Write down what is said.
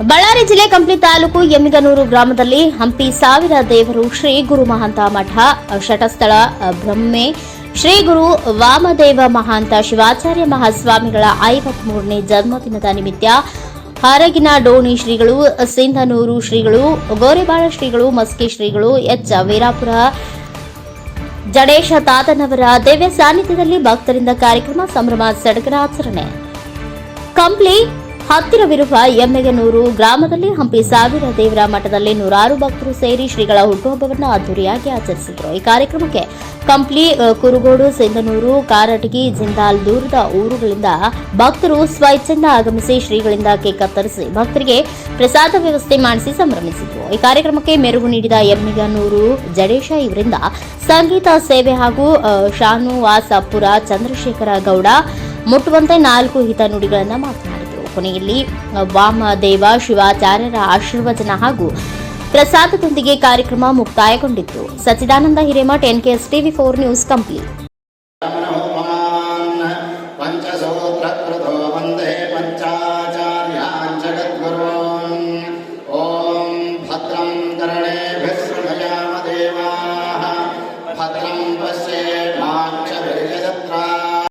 ಬಳ್ಳಾರಿ ಜಿಲ್ಲೆ ಕಂಪ್ಲಿ ತಾಲೂಕು ಎಮ್ಮಿಗನೂರು ಗ್ರಾಮದಲ್ಲಿ ಹಂಪಿ ಸಾವಿರ ದೇವರು ಶ್ರೀ ಗುರು ಮಹಾಂತ ಮಠ ಶಟಸ್ಥಳ ಬ್ರಹ್ಮೆ, ಶ್ರೀ ಗುರು ವಾಮದೇವ ಮಹಾಂತ, ಶಿವಾಚಾರ್ಯ ಮಹಾಸ್ವಾಮಿಗಳ ಐವತ್ಮೂರನೇ ಜನ್ಮದಿನದ ನಿಮಿತ್ತ ಹರಗಿನ ಡೋಣಿ ಶ್ರೀಗಳು, ಸಿಂಧನೂರು ಶ್ರೀಗಳು, ಗೋರೆಬಾಳ ಶ್ರೀಗಳು, ಮಸ್ಕಿ ಶ್ರೀಗಳು, ಎಚ್ ವೀರಾಪುರ, ಜಡೇಶ ತಾತನವರ ದೇವ್ಯ ಸಾನ್ನಿಧ್ಯದಲ್ಲಿ ಭಕ್ತರಿಂದ ಕಾರ್ಯಕ್ರಮ ಸಂಭ್ರಮ ಸಡಗರ ಆಚರಣೆ. ಕಂಪ್ಲಿ ಹತ್ತಿರವಿರುವ ಎಮ್ಮೆಗನೂರು ಗ್ರಾಮದಲ್ಲಿ ಹಂಪಿ ಸಾವಿರ ದೇವರ ಮಠದಲ್ಲಿ ನೂರಾರು ಭಕ್ತರು ಸೇರಿ ಶ್ರೀಗಳ ಹುಟ್ಟುಹಬ್ಬವನ್ನು ಅದ್ದೂರಿಯಾಗಿ ಆಚರಿಸಿದರು. ಈ ಕಾರ್ಯಕ್ರಮಕ್ಕೆ ಕಂಪ್ಲಿ ಕುರುಗೋಡು, ಸಿಂಧನೂರು, ಕಾರಟಗಿ, ಜಿಂದಾಲ್ ದೂರದ ಊರುಗಳಿಂದ ಭಕ್ತರು ಸ್ವಚ್ಛಂದ ಆಗಮಿಸಿ ಶ್ರೀಗಳಿಂದ ಕೇಕ್ ಕತ್ತರಿಸಿ ಭಕ್ತರಿಗೆ ಪ್ರಸಾದ ವ್ಯವಸ್ಥೆ ಮಾಡಿಸಿ ಸಂಭ್ರಮಿಸಿದರು. ಈ ಕಾರ್ಯಕ್ರಮಕ್ಕೆ ಮೆರುಗು ನೀಡಿದ ಎಮ್ಮಿಗನೂರು ಜಡೇಶ ಇವರಿಂದ ಸಂಗೀತ ಸೇವೆ ಹಾಗೂ ಶಾನುವಾಸಪುರ ಚಂದ್ರಶೇಖರ ಗೌಡ ಮುಟ್ಟುವಂತೆ ನಾಲ್ಕು ಹಿತನುಡಿಗಳನ್ನು ಮಾತನಾಡಿದರು ಕೊನೆಯಲ್ಲಿ ವಾಮದೇವ, ಶಿವಾಚಾರ್ಯರ ಆಶೀರ್ವಚನ ಹಾಗೂ ಪ್ರಸಾದದೊಂದಿಗೆ ಕಾರ್ಯಕ್ರಮ ಮುಕ್ತಾಯಗೊಂಡಿತ್ತು. Sachchidananda Hiremath NKS TV four news Kampli.